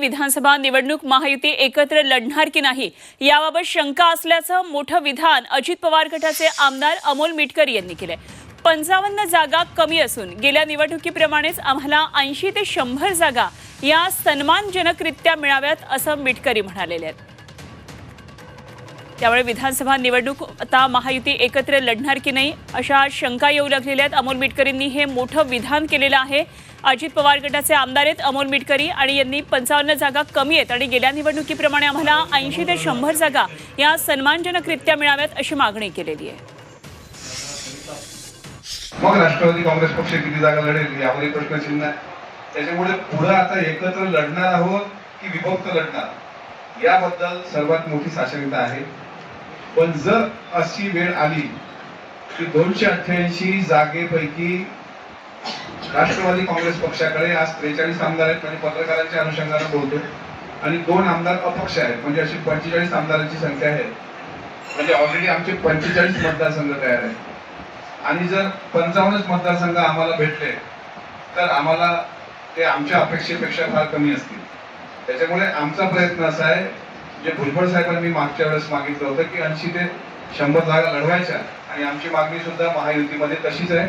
विधानसभा निवडणूक महायुती एकत्र लढणार की नाही याबाबत शंका असल्याचं मोठं विधान अजित पवार गटाचे आमदार अमोल मिटकरी यांनी केलंय. पंचावन्न जागा कमी असून गेल्या निवडणुकीप्रमाणेच आम्हाला ऐंशी ते शंभर जागा या सन्मानजनकरित्या मिळाव्यात असं मिटकरी म्हणालेले आहेत. त्यामुळे विधानसभा निवडणूक आता महायुती एकत्र लढणार की नाही अशा शंका येऊ लागलेल्या आहेत. अमोल मिटकरींनी हे मोठं विधान केलेलं आहे. अजित पवार गटाचे आमदार आहेत अमोल मिटकरी आणि यांनी पंचावन्न जागा कमी आहेत आणि गेल्या निवडणुकीप्रमाणे आम्हाला ऐंशी ते शंभर जागा या सन्मानजनकरित्या मिळाव्यात अशी मागणी केलेली आहे. मग राष्ट्रवादी काँग्रेस पक्ष किती जागा लढेल यावरही प्रश्नचिन्ह आहे. त्याच्यामुळे पुढे आता एकत्र लढणार आहोत की विभक्त लढणार? याबद्दल सर्वात मोठी साशंकता आहे. पण जर अशी वेळ आली की दोनशे अठ्ठ्याऐंशी जागेपैकी राष्ट्रवादी काँग्रेस पक्षाकडे आज त्रेचाळीस आमदार आहेत म्हणजे पत्रकारांच्या अनुषंगाने बोलतो आणि दोन आमदार अपक्ष आहेत म्हणजे अशी पंचेचाळीस आमदारांची संख्या आहे. म्हणजे ऑलरेडी आमचे पंचेचाळीस मतदारसंघ तयार आहेत. आणि जर पंचावन्नच मतदारसंघ आम्हाला भेटले तर आम्हाला ते आमच्या अपेक्षेपेक्षा फार कमी असतील. त्याच्यामुळे आमचा प्रयत्न असा आहे जे भुजबळ साहेबांनी मी मागच्या वेळेस मागितलं होतं की ऐंशी ते शंभर जागा लढवायच्या आणि आमची मागणी सुद्धा महायुतीमध्ये तशीच आहे.